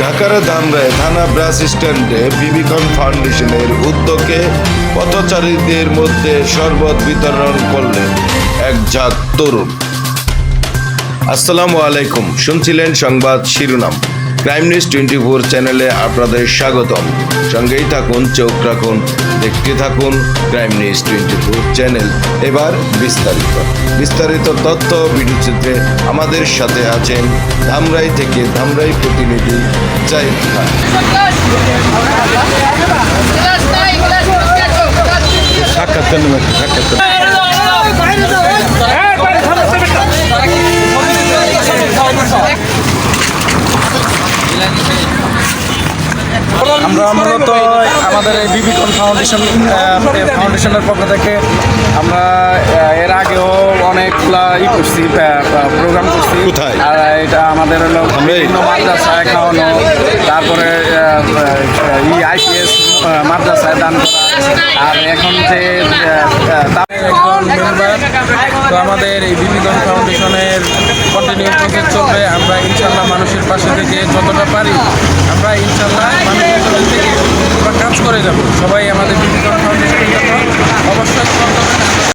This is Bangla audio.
ঢাকার ধানরায় থানা ব্রাস স্ট্যান্ডে বিবিকন ফাউন্ডেশনের উদ্যোগে পথচারীদের মধ্যে শরবত বিতরণ করলেন এক ঝাঁক তরুণ। আসসালামু আলাইকুম। শুনছিলেন সংবাদ শিরোনাম। ক্রাইম নিউজ টোয়েন্টি ফোর চ্যানেলে আপনাদের স্বাগতম। সঙ্গেই থাকুন, চোখ রাখুন, দেখতে থাকুন crime news twenty four channel এবার বিস্তারিত। বিস্তারিত তথ্য ভিডিওচিত্রে আমাদের সাথে আছেন ধামরাই থেকে ধামরাই প্রতিনিধি জাহিদ খান। সাক্ষাৎ কেন আমরা মূলত আমাদের এই বিবিকন ফাউন্ডেশন ফাউন্ডেশনের পক্ষ থেকে আমরা এর আগেও অনেকগুলা ই করছি প্রোগ্রাম করছি? আর এটা আমাদের হলো? বিভিন্ন মাদ্রাসায় খাওয়ানো তারপরে ই আইপিএস মাদ্রাসায় দান করা আর এখন যে একজন মেম্বার তো আমাদের এই বিবিধন ফাউন্ডেশনের কন্টিনিউ প্রসেস চলবে আমরা ইনশাল্লাহ মানুষের পাশে থেকে যতটা পারি আমরা ইনশাল্লাহ থেকে কাজ করে যাব। সবাই আমাদের বিভিন্ন